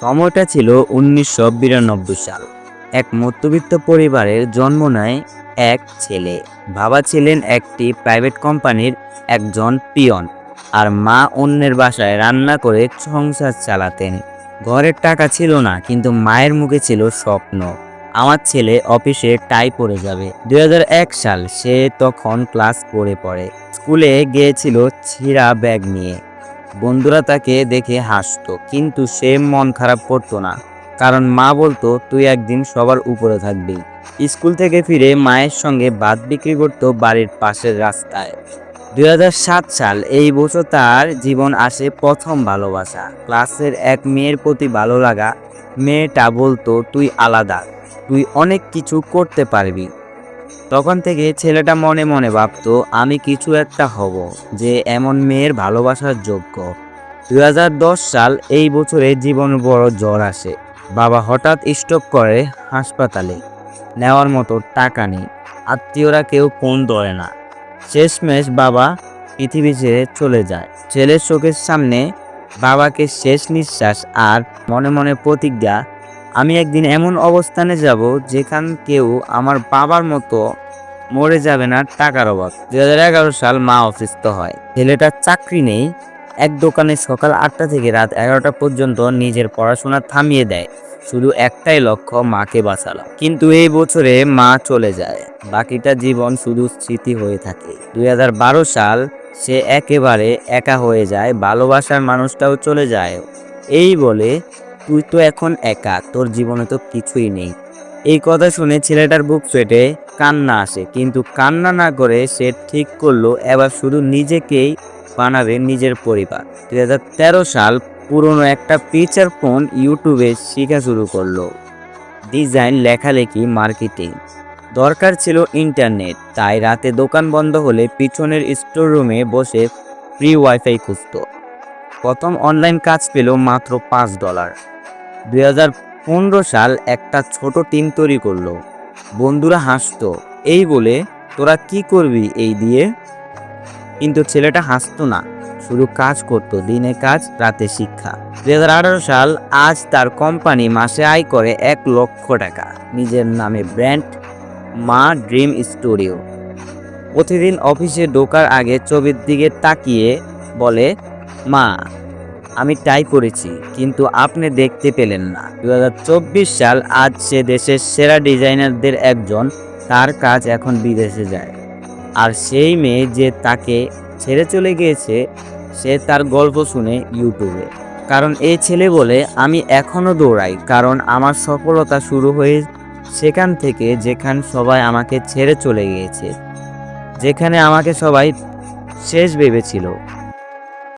সময়টা ছিল উনিশশো বিরানব্বই সাল। এক মধ্যবিত্ত পরিবারের জন্ম নেয় এক ছেলে। বাবা ছিলেন একটি প্রাইভেট কোম্পানির একজন পিয়ন আর মা অন্যের বাসায় রান্না করে সংসার চালাতেন। ঘরের টাকা ছিল না, কিন্তু মায়ের মুখে ছিল স্বপ্ন। আমার ছেলে অফিসে টাই পরে যাবে। দুই হাজার এক সাল সে তখন ক্লাস পড়ে পড়ে। স্কুলে গিয়েছিল ছিঁড়া ব্যাগ নিয়ে। বন্ধুরা তাকে দেখে হাসতো, কিন্তু সে মন খারাপ করতো না। কারণ মা বলতো, তুই একদিন সবার উপরে থাকবি। স্কুল থেকে ফিরে মায়ের সঙ্গে ভাত বিক্রি করতো বাড়ির পাশের রাস্তায়। দুই হাজার সাত সাল, এই বছর তার জীবন আসে প্রথম ভালোবাসা। ক্লাসের এক মেয়ের প্রতি ভালো লাগা, মেয়েটা বলতো, তুই আলাদা, তুই অনেক কিছু করতে পারবি। তখন থেকে ছেলেটা মনে মনে ভাবতো, আমি কিছু একটা হব যে এমন মেয়ের ভালোবাসার যোগ্য। দুই হাজার দশ সাল এই বছরে জীবন বড় জ্বর আসে। বাবা হঠাৎ স্ট্রোক করে হাসপাতালে। নেওয়ার মতো টাকা নেই। আত্মীয়রা কেউ ফোন ধরে না। শেষমেশ বাবা পৃথিবী ছেড়ে চলে যায়। ছেলের চোখের সামনে বাবাকে শেষ নিঃশ্বাস আর মনে মনে প্রতিজ্ঞা আমি একদিন এমন অবস্থানে যাব যেখান কেউ আমার বাবার মতো মরে যাবে না টাকার অভাব। দু হাজার এগারো সাল মা অসুস্থ হয়। ছেলেটার চাকরি নেই। এক দোকানে সকাল আটটা থেকে রাত এগারোটা পর্যন্ত নিজের পড়াশোনা থামিয়ে দেয়। শুধু একটাই লক্ষ্য, মাকে বাঁচালো। কিন্তু এই বছরে মা চলে যায়। বাকিটা জীবন শুধু স্মৃতি হয়ে থাকে। দুই হাজার বারো সাল সে একেবারে একা হয়ে যায়। ভালোবাসার মানুষটাও চলে যায়। এই বলে তুই তো এখন একা, তোর জীবনে তো কিছুই নেই। এই কথা শুনে ছেলেটার বুক ফেটে, কান্না আসে। কিন্তু কান্না না করে সে ঠিক করল, এবার শুধু নিজেকেই বানাবে নিজের পরিবার। দু হাজার তেরো সাল পুরনো একটা ফিচার ফোন ইউটিউবে শেখা শুরু করল। ডিজাইন, লেখালেখি, মার্কেটিং। দরকার ছিল ইন্টারনেট তাই রাতে দোকান বন্ধ হলে পিছনের স্টোর রুমে বসে ফ্রি ওয়াইফাই খুঁজত। প্রথম অনলাইন কাজ পেল মাত্র পাঁচ ডলার দুই সাল একটা ছোট টিম তৈরি করল। বন্ধুরা হাসতো, এই বলে তোরা কি করবি এই দিয়ে? কিন্তু ছেলেটা হাসতো না, শুধু কাজ করত দিনে কাজ, রাতে শিক্ষা। দুই হাজার আঠারো সাল আজ তার কোম্পানি মাসে আয় করে এক লক্ষ টাকা, নিজের নামে ব্র্যান্ড মা ড্রিম স্টুডিও। প্রতিদিন অফিসে ঢোকার আগে ছবির দিকে তাকিয়ে বলে, মা আমি টাই করেছি কিন্তু আপনি দেখতে পেলেন না। দু হাজার চব্বিশ সাল আজ সে দেশের সেরা ডিজাইনারদের একজন, তার কাজ এখন বিদেশে যায়। আর সেই মেয়ে যে তাকে ছেড়ে চলে গিয়েছে, সে তার গল্প শুনে ইউটিউবে। কারণ এই ছেলে বলে আমি এখনও দৌড়াই, কারণ আমার সফলতা শুরু হয়ে সেখান থেকে যেখান সবাই আমাকে ছেড়ে চলে গিয়েছে, যেখানে আমাকে সবাই শেষ ভেবেছিল।